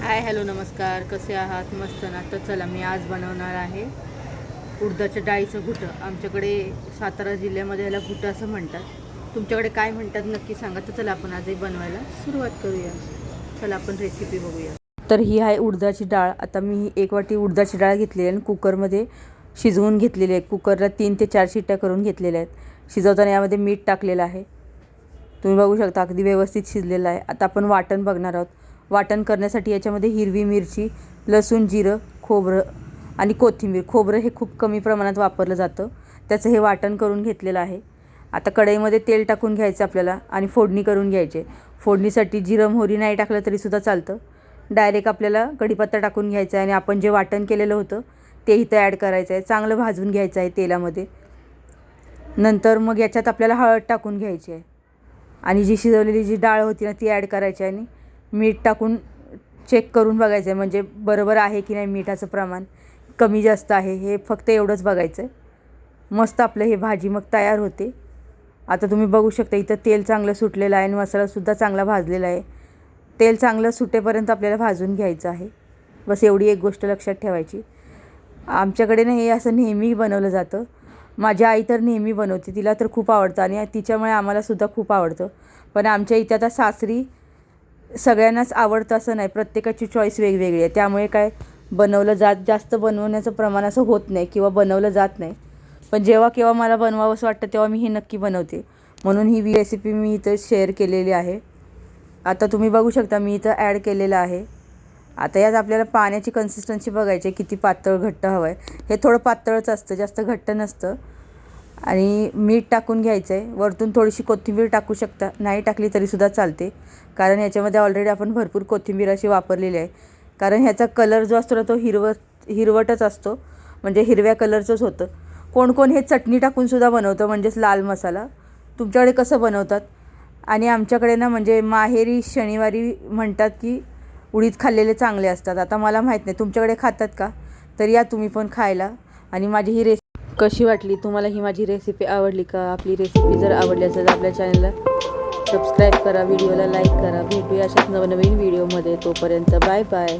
Hi hello नमस्कार. कसे आहात? मस्त ना? तर चला मी आज बनवणार आहे उडदाच्या डाळीचं घुटं. आमच्याकडे सातारा जिल्ह्यामध्ये याला घुटं असं म्हणतात. तुमच्याकडे काय म्हणतात नक्की सांगा. तर चला आपण आजही बनवायला सुरुवात करूया. चला आपण रेसिपी बघूया. तर ही आहे उडदाची डाळ. आता मी एक वाटी उडदाची डाळ घेतलेली आहे आणि कुकरमध्ये शिजवून घेतलेले आहेत. कुकरला तीन ते चार शिट्ट्या करून घेतलेल्या आहेत. शिजवताना यामध्ये मीठ टाकलेलं आहे. तुम्ही बघू शकता अगदी व्यवस्थित शिजलेलं आहे. आता आपण वाटण बघणार आहोत. वाटण करण्यासाठी याच्यामध्ये हिरवी मिरची लसूण जिरं खोबरं आणि कोथिंबीर. खोबरं हे खूप कमी प्रमाणात वापरलं जातं. त्याचं हे वाटण करून घेतलेलं आहे. आता कढईमध्ये तेल टाकून घ्यायचं आपल्याला आणि फोडणी करून घ्यायचे. फोडणीसाठी जिरं मोहरी नाही टाकलं तरीसुद्धा चालतं. डायरेक्ट आपल्याला कढीपत्ता टाकून घ्यायचा आहे आणि आपण जे वाटण केलेलं होतं ते इथं ॲड करायचं आहे. चांगलं भाजून घ्यायचं आहे तेलामध्ये. नंतर मग याच्यात आपल्याला हळद टाकून घ्यायची आहे. आणि जी शिजवलेली जी डाळ होती ना ती ॲड करायची आहे. आणि मीठ टाकून चेक करून बघायचं आहे. म्हणजे बरोबर आहे की नाही मिठाचं प्रमाण? कमी जास्त आहे. हे फक्त एवढंच बघायचं आहे. मस्त आपलं हे भाजी मग तयार होते. आता तुम्ही बघू शकता इथं तेल चांगलं सुटलेलं आहे. आणि मसालासुद्धा चांगला भाजलेला आहे. तेल चांगलं सुटेपर्यंत आपल्याला भाजून घ्यायचं आहे. बस एवढी एक गोष्ट लक्षात ठेवायची. आमच्याकडे ना हे असं नेहमी बनवलं जातं. माझी आई तर नेहमी बनवते तिला तर खूप आवडतं आणि तिच्यामुळे आम्हालासुद्धा खूप आवडतं. पण आमच्या इथे आता सासरी सगळ्यांनाच आवडतं असं नाही प्रत्येकाची चॉईस वेगवेगळी आहे. त्यामुळे काय बनवलं जात जास्त बनवण्याचं प्रमाण असं होत नाही किंवा बनवलं जात नाही. पण जेव्हा केव्हा मला बनवावंसं वाटतं तेव्हा मी हे नक्की बनवते. म्हणून ही रेसिपी मी इथं शेअर केलेली आहे. आता तुम्ही बघू शकता मी इथं ॲड केलेलं आहे. आता यात आपल्याला पाण्याची कन्सिस्टन्सी बघायची आहे किती पातळ घट्ट हवं आहे हे थोडं पातळच असतं जास्त घट्ट नसतं. आणि मीठ टाकून घ्यायचं आहे वरतून थोडीशी कोथिंबीर टाकू शकता. नाही टाकली तरीसुद्धा चालते. कारण याच्यामध्ये ऑलरेडी आपण भरपूर कोथिंबीर अशी वापरलेली आहे. कारण ह्याचा कलर जो असतो ना तो हिरवत हिरवटच असतो. म्हणजे हिरव्या कलरचंच होतं. कोण कोण हे चटणी टाकूनसुद्धा बनवतं म्हणजेच लाल मसाला. तुमच्याकडे कसं बनवतात? आणि आमच्याकडे ना म्हणजे माहेरी शनिवारी म्हणतात की उडीद खाल्लेले चांगले असतात. आता मला माहीत नाही तुमच्याकडे खातात का? तर या तुम्ही पण खायला. आणि माझी ही रेसिपी कशी वाटली? तुम्हाला ही माझी रेसिपी आवडली का? आपली रेसिपी जर आवडली असेल तर आपल्या चॅनलला सबस्क्राईब करा व्हिडिओला लाईक करा. भेटूया अशाच नवनवीन व्हिडिओमध्ये तोपर्यंत बाय बाय